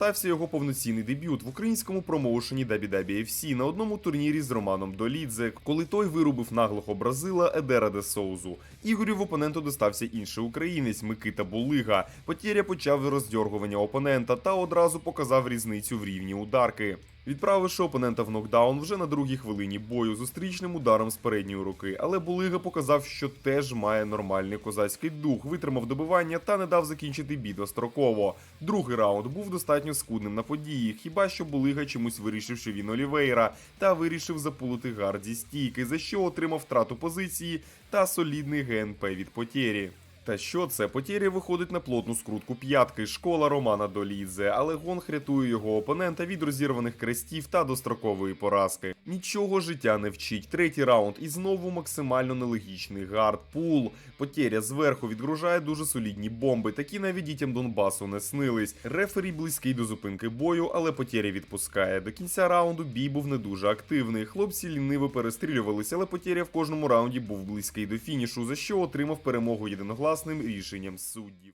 Стався його повноцінний дебют в українському промоушені WWFC на одному турнірі з Романом Долідзе, коли той вирубив наглого бразила Едера де Соузу. Ігорю в опоненту достався інший українець Микита Булига. Потєря почав роздьоргування опонента та одразу показав різницю в рівні ударки. Відправивши опонента в нокдаун вже на другій хвилині бою зустрічним ударом з передньої руки, але Булига показав, що теж має нормальний козацький дух, витримав добивання та не дав закінчити бій достроково. Другий раунд був достатньо скудним на події, хіба що Булига чомусь вирішив, що він Олівейра, та вирішив запулити гард зі стійки, за що отримав втрату позиції та солідний ГНП від потєрі. Та що це? Потєря виходить на плотну скрутку п'ятки, школа Романа Долідзе, але Гонг рятує його опонента від розірваних крестів та дострокової поразки. Нічого життя не вчить. Третій раунд і знову максимально нелогічний гард пул. Потєря зверху відгружає дуже солідні бомби, такі навіть дітям Донбасу не снились. Рефері близький до зупинки бою, але Потєря відпускає. До кінця раунду бій був не дуже активний. Хлопці ліниво перестрілювалися, але Потєря в кожному раунді був близький до фінішу, за що отримав перемогу єдиногласним рішенням суддів.